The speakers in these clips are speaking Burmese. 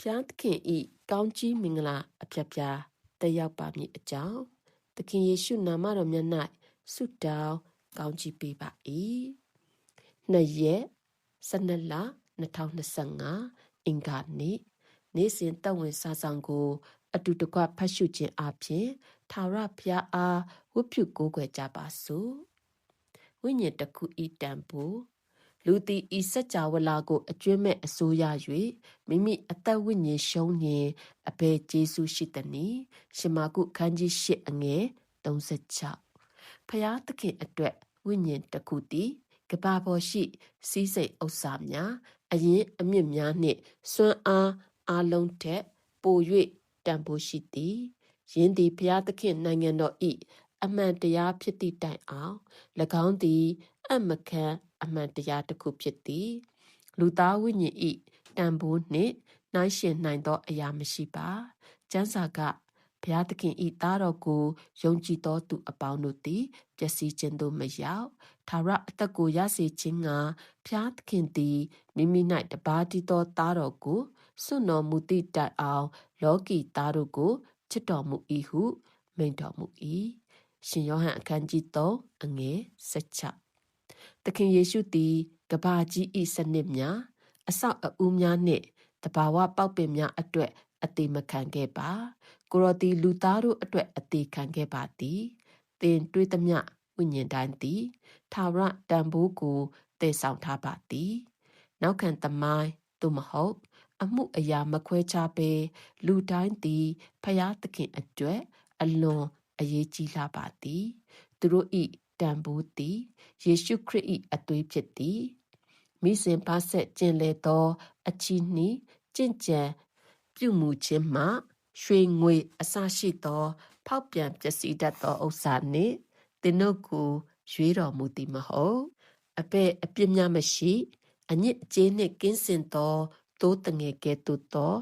ဖျားသခင်ဤကောင်းကြီးမင်္ဂလာအဖျက်ဖျားတက်ရောက်ပါမည်အကြောင်းသခင်ယေရှုနာမတော်မြတ်၌ဆုတောင်းကောင်းချီးပေးပါ၏နှစ်ရက်12လ2025အင်္ဂါနေ့နေ့စဉ်တဝင်စာဆောင်ကို အတူတကွဖတ်ရှုခြင်းအပြင်သာရဖျားအားဝတ်ပြုကိုးကွယ်ကြပါစို့ဝိညာဉ်တစ်ခုဤတံပိုး လူသည်ဤစัจ java လာကိုအကျွင့်မဲ့အစိုးရ၍မိမိအသက်ဝိညာဉ်ရှုံးရင်အဘယ်ကျေးဇူးရှိသနည်းရှမာကုခန်းကြီး၈အငယ်36ဖျားသခင်အတွက်ဝိညာဉ်တစ်ခုသည်ကဘာပေါ်ရှိ စီးစိမ်ဥစ္စာများအရင်အမြင့်များနှင့်စွမ်းအားအလုံးထက်ပို၍တန်ဖိုးရှိသည်ယင်းသည်ဘုရားသခင်နိုင်ငံတော်ဤအမှန်တရားဖြစ်သည့်တိုင်အောင်၎င်းသည် အမခံ အမှန်တရားတစ်ခုဖြစ်သည်လူသားဝိညာဉ်ဤတန်ဖိုးနှင့်နှိုင်းယှဉ်နိုင်သောအရာမရှိပါကျမ်းစာကဘုရားသခင်ဤသားတော်ကိုယုံကြည်သောသူအပေါင်းတို့သည်ပျက်စီးခြင်းသို့မရောက်သာရအသက်ကိုရစေခြင်းကဘုရားသခင်သည်မိမိ၌တပါးတည်းသောသားတော်ကိုစွန့်တော်မူသည့်တိုင်အောင်လောကီသားတို့ကိုချစ်တော်မူ၏ဟုမိန့်တော်မူ၏ရှင်ယောဟန်အခန်းကြီး3အငယ်16 သခင်ယေရှုသည်ကဘာကြီးဤစနစ်များအဆောက်အဦများနှင့်တဘာဝပေါက်ပင်များအတွက်အသေးမခံခဲ့ပါကိုရောတီလူသားတို့အတွက်အသေးခံခဲ့ပါသည်သင်တွေးသမျှဝိညာဉ်တိုင်းသည်သာရတန်ဖိုးကိုတည်ဆောင်ထားပါသည်နောက်ခံသမိုင်းသို့မဟုတ် အမှုအရာမခွဲခြားပေလူတိုင်းသည်ဖျားသခင်အတွက် အလွန်အရေးကြီးလာပါသည် သူတို့ဤ တန်ဖိုးသည်ယေရှုခရစ်၏အသွေးဖြစ်သည်မိစဉ်ပါဆက်ကျင်လေသော အချီးနှီးကြင်ကြံပြုမှုခြင်းမှရွှေငွေအစရှိသော ဖောက်ပြန်ပျက်စီးတတ်သောဥစ္စာနှင့်သင်တို့ကိုရွေးတော်မူသည်မဟုတ်အပဲ့အပြစ်များမရှိအညစ်အကြေးနှင့်ကင်းစင်သောသိုးတငယ်ကဲ့သို့သော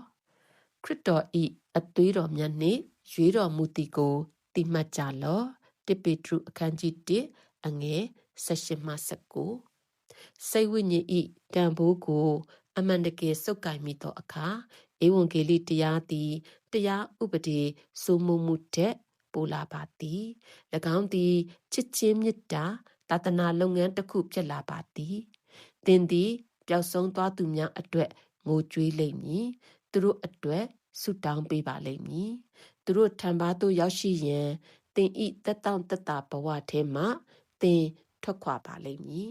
ခရစ်တော်ဤအသွေးတော်မြတ်နှင့်ရွေးတော်မူသည်ကိုတိမှတ်ကြလော့ တိပေတရုအခန်းကြီး1အငယ်16မှ19စိတ်ဝိညာဉ်ဤတန်ဖိုးကို အမှန်တကယ်စုပ်ကိုင်မိသောအခါဧဝံဂေလိတရားသည်တရားဥပဒေစိုးမိုးမှုတဲ့ပိုလာပါသည်၎င်းသည်ချစ်ချင်းမေတ္တာသာသနာလုပ်ငန်းတစ်ခုဖြစ်လာပါသည်သင်သည်ပျောက်ဆုံးသွားသူများအတွက်ငိုကြွေးလိမ့်မည်သူတို့အတွက်ဆုတောင်းပေးပါလိမ့်မည်သူတို့ထံပါသို့ရောက်ရှိရန် သင်ဤတက်တောင့်တက်တာဘဝထဲမှသင်ထွက်ခွာပါလိမ့်မည်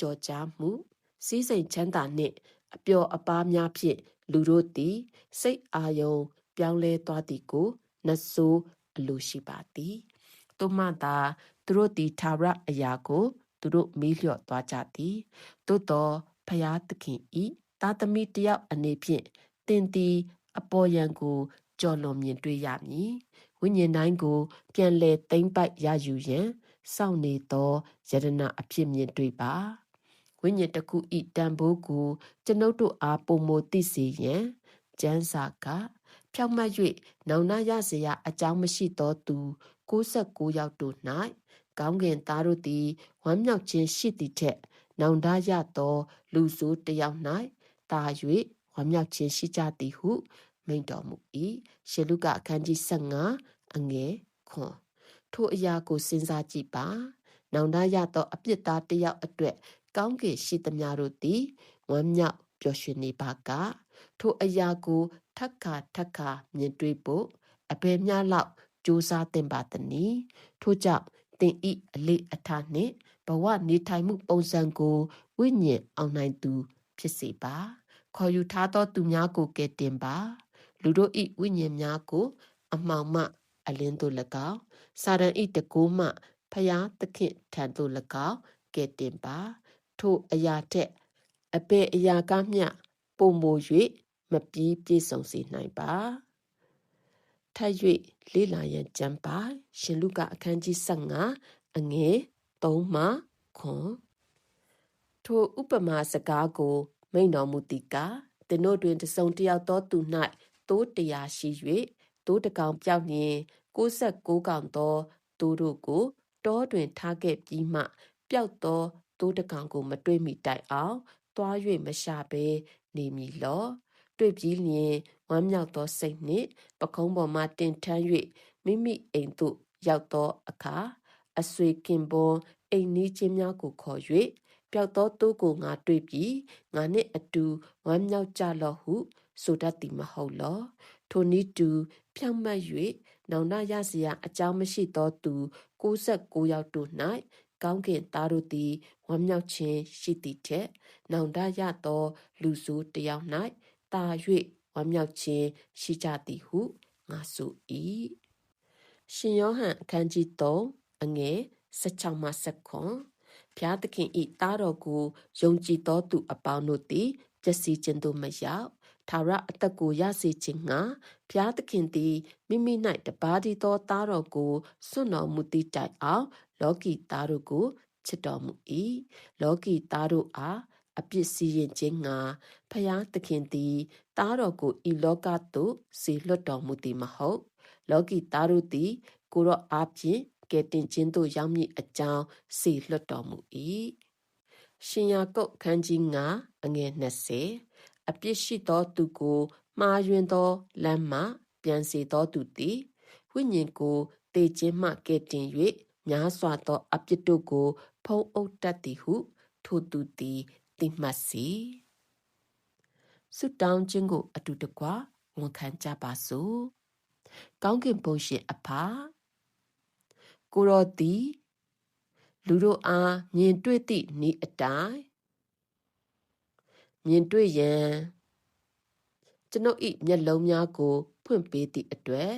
ကြော်ကြားမှုစည်းစိမ်ချမ်းသာနှင့်အပျော်အပါးများဖြင့်လူတို့သည် စိတ်အာယုံ ပြောင်းလဲသွားသည်ကိုနဆိုးအလိုရှိပါသည်သို့မှသာသူတို့သည်သာရအရာကို သူတို့မေးလျော့သွားကြသည်သို့တော်ဖျားသခင်ဤသားသမီးတယောက်အနေဖြင့်သင်သည် အပေါ်ယံကိုကြော်လွန်မြင်တွေ့ရမည် ဝိညာဉ်တိုင်းကို ပြန်လည်သိမ့်ပိုက်ရယူရန်စောင့်နေသောယတနာအဖြစ်မြင်တွေ့ပါဝိညာဉ်တစ်ခုဤတန်ဖိုးကိုကျွန်ုပ်တို့အားပုံမသိစေရန်ကျမ်းစာကဖြောက်မှတ်၍နောင်နာရစရာအကြောင်းမရှိသောသူ69ယောက်တို့၌ကောင်းကင်သားတို့သည်ဝမ်းမြောက်ခြင်းရှိသည်ထက်နောင်တရသော လူဆိုးတယောက်၌တာ၍ဝမ်းမြောက်ခြင်းရှိကြသည်ဟုမိန့်တော်မူ၏ရှေလုကအခန်းကြီး15 အငယ်ခွန်ထိုအရာကိုစဉ်းစားကြည့်ပါနောင်တရသောအပြစ်သားတယောက်အတွက် ကောင်းကင်ရှိသမျှတို့သည်ဝမ်းမြောက်ပျော်ရွှင်နေပါက ထိုအရာကိုထက်ခါထက်ခါမြင်တွေ့ဖို့အဘယ်များလောက်စူးစမ်းသင့်ပါသနည်းထို့ကြောင့်သင်ဤအလေးအထားနှင့်ဘဝနေထိုင်မှုပုံစံကိုဝိညာဉ်အောင်နိုင်သူ ဖြစ်စေပါ ခေါ်ယူထားသောသူများကိုကယ်တင်ပါ လူတို့ဤဝိညာဉ်များကို အမှောင်မှ အလင်းသို့၎င်းစာရန်ဤတကူမှဖျားသခင်ထံသို့၎င်းကယ်တင်ပါ ထိုအရာထက်အပေအရာကမျှပုံမို၍မပြီးပြည့်စုံစေနိုင်ပါထပ်၍လေ့လာရန်ကြံပါရှင်လူကအခန်းကြီး15အငယ်3မှခွန်ထိုဥပမာစကားကို မိန်တော်မူသည်ကားသင်တို့တွင်တစုံတယောက်သောသူ၌တိုးတရားရှိ၍ တိုးတကောင်ပြောက်လျင်69ကောင်သောတိုးတို့ကိုတောတွင်ထားခဲ့ပြီးမှ ပျောက်သောတိုးတကောင်ကို မတွေ့မိတိုင်အောင်သွား၍မရှာဘဲနေမည်လောတွေ့ပြီးလျင်ဝမ်းမြောက်သောစိတ်နှင့်ပခုံးပေါ်မှတင်ထမ်း၍မိမိအိမ်သို့ရောက်သောအခါအဆွေခင်ပွန်အိမ်နီးချင်းများကိုခေါ်၍ပျောက်သောသူကိုငါတွေ့ပြီးငါနှင့်အတူဝမ်းမြောက်ကြလော့ဟု ဆိုတတ်သည်မဟုတ်လောထိုနည်းတူဖြောင့်မတ်၍နောင်တရစရာအကြောင်းမရှိသောသူ69ယောက်တို့၌ကောင်းကင်သားတို့သည်ဝမ်းမြောက်ခြင်းရှိသည်ထက်နောင်တရသော လူဆိုးတယောက်၌တာ၍ဝမ်းမြောက်ခြင်းရှိကြသည်ဟုငါဆို၏ရှင်ယောဟန်အခန်းကြီး3အငယ်16မှ19ဖျားသခင်ဤသားတော်ကိုယုံကြည်သောသူအပေါင်းတို့သည်ပျက်စီးခြင်းသို့မရောက် ထာဝရအသက်ကိုရစေခြင်းငှာဘုရားသခင်သည်မိမိ၌တပါးတည်းသောသားတော်ကိုစွန့်တော်မူသည့်တိုင်အောင်လောကီသားတို့ကိုချစ်တော်မူ၏လောကီသားတို့အားအပြစ်စီရင်ခြင်းငှာဖျားသခင်သည်သားတော်ကိုဤလောကသို့စေလွတ်တော်မူသည်မဟုတ် လောကီသားတို့သည် ကိုရောအားဖြင့်ကဲတင်ခြင်းသို့ရောက်မည့်အကြောင်းစေလွတ်တော်မူ၏ရှင်ယာကုတ်ခန်းကြီး9အငယ်20 အပြစ်ရှိသောသူကိုမှားယွင်းသောလမ်းမှပြန်စေသောသူသည်ဝိညာဉ်ကိုတေခြင်းမှကဲ့တင်၍များစွာသောအပြစ်တို့ကို ဖုံးအုပ်တတ်သည်ဟု ထိုသူသည်သိမှတ်စီဆုတောင်းခြင်းကို အတူတကွဝန်ခံကြပါစို့ကောင်းကင်ဘုံရှင်အဖာကိုရောသည်လူတို့အားမြင်တွေ့သည့်ဤအတိုင်း မြင်တွေ့ရန်ကျွန်ုပ်၏မျက်လုံးများကို ဖွင့်ပေးသည့်အတွက်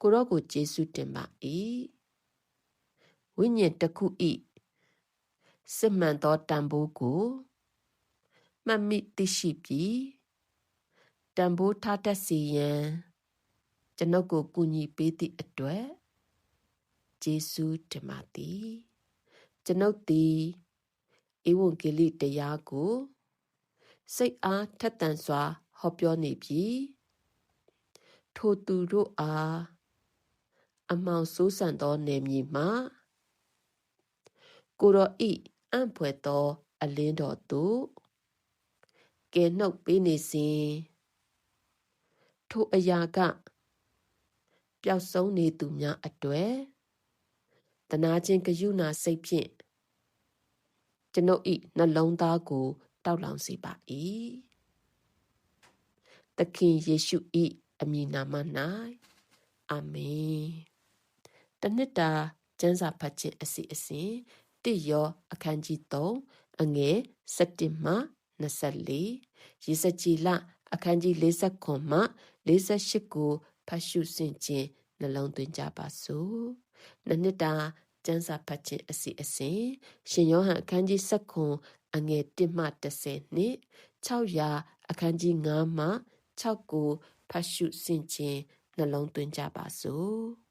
ကိုရောကိုကျေးဇူးတင်ပါ၏ဝိညာဉ်တစ်ခု၏စစ်မှန်သောတန်ဖိုးကိုမှတ်မိသိရှိပြီးတန်ဖိုးထားတတ်စေရန်ကျွန်ုပ်ကိုကူညီပေးသည့်အတွက်ကျေးဇူးတင်ပါသည်ကျွန်ုပ်သည် ဧဝံဂေလိတရားကိုစိတ်အားထက်သန်စွာ ဟောပြောနေပြီထိုသူတို့အားအမောင်ဆိုးဆန်သောနေမည်မှာကိုရောဤအံ့ဖွယ်သောအလင်းတော်သို့ကဲနှုတ်ပေးနေစဉ်ထိုအရာကပျောက်ဆုံးနေသူများအတွေ့တနာချင်းကယုဏစိတ်ဖြင့် ကျွန်ုပ်ဤနှလုံးသားကို တောက်လောင်စေပါ၏သခင်ယေရှု၏အမည်နာမ၌အာမင်တနှစ်တာကျမ်းစာဖတ်ခြင်းအစီအစဉ်တိယောအခန်းကြီး3အငယ်7မှ24ရေစကြည်လအခန်းကြီး49မှ48ကိုဖတ်ရှုဆင်ခြင်းနှလုံးသွင်းကြပါစို့နှစ်တာ ကျမ်းစာဖတ်ခြင်းအစီအစဉ်ရှင်ယောဟန်အခန်းကြီး7အငယ်1မှ30နှင့်600အခန်းကြီး9မှ6ကိုဖတ်ရှုဆင်ခြင်းနှလုံးသွင်းကြပါစို့